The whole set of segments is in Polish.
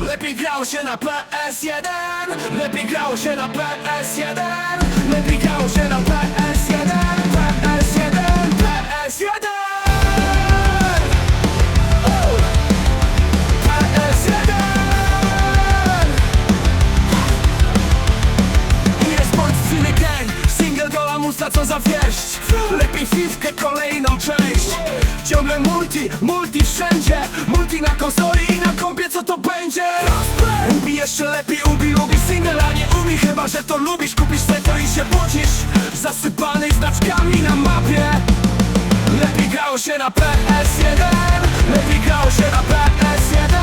Lepiej grało się na PS1 Lepiej grało się na PS1 Lepiej grało się na PS1 PS1 PS1 Oh! PS1 Nie sport syny gang. Single goła musta co za wieść. Lepiej fifkę kolejną część Ciągle multi, multi wszędzie. Multi na konsoli będzie Ubi jeszcze lepiej, ubi lubi single A nie ubi chyba, że to lubisz Kupisz se to i się budzisz Zasypany znaczkami na mapie. Lepiej grało się na PS1 Lepiej grało się na PS1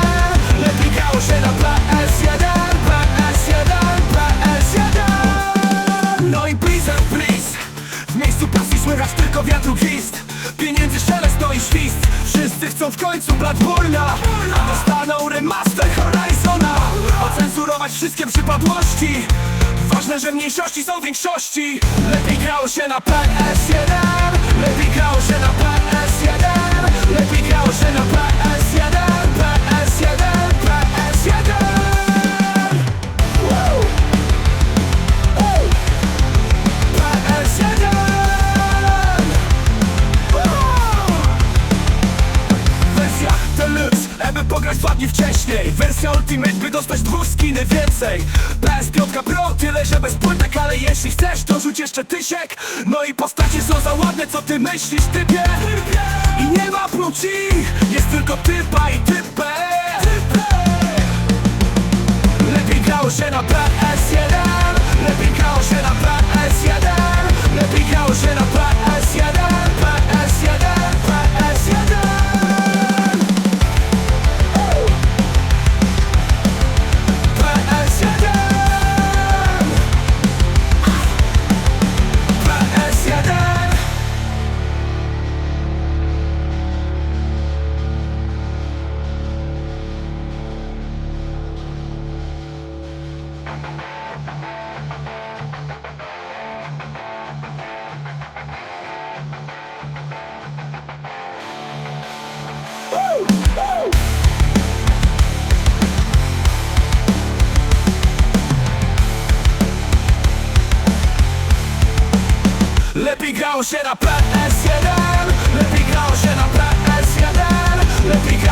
Lepiej grało się na PS1 PS1 PS1 No i please and please. W miejscu pasji słychać tylko wiatru gwizd. Pieniędzy szelest no i świst Wszyscy chcą w końcu Bloodborne'a A dostaną remaster Horizona. Ocenzurować wszystkie przypadłości. Ważne, że mniejszości są większości. Lepiej grało się na PS1 Lepiej grało się na PS1 Lepiej grało się na PS1 wcześniej. Wersja Ultimate, by dostać dwóch skiny więcej. PS5 Pro, tyle że bez płytek Ale jeśli chcesz, to rzuć jeszcze tysiek. No i postacie są za ładne, co ty myślisz, typie? I nie ma prócz ich, jest tylko typa Lepiej grało się na PS1 Lepiej grało się na PS1 Lepiej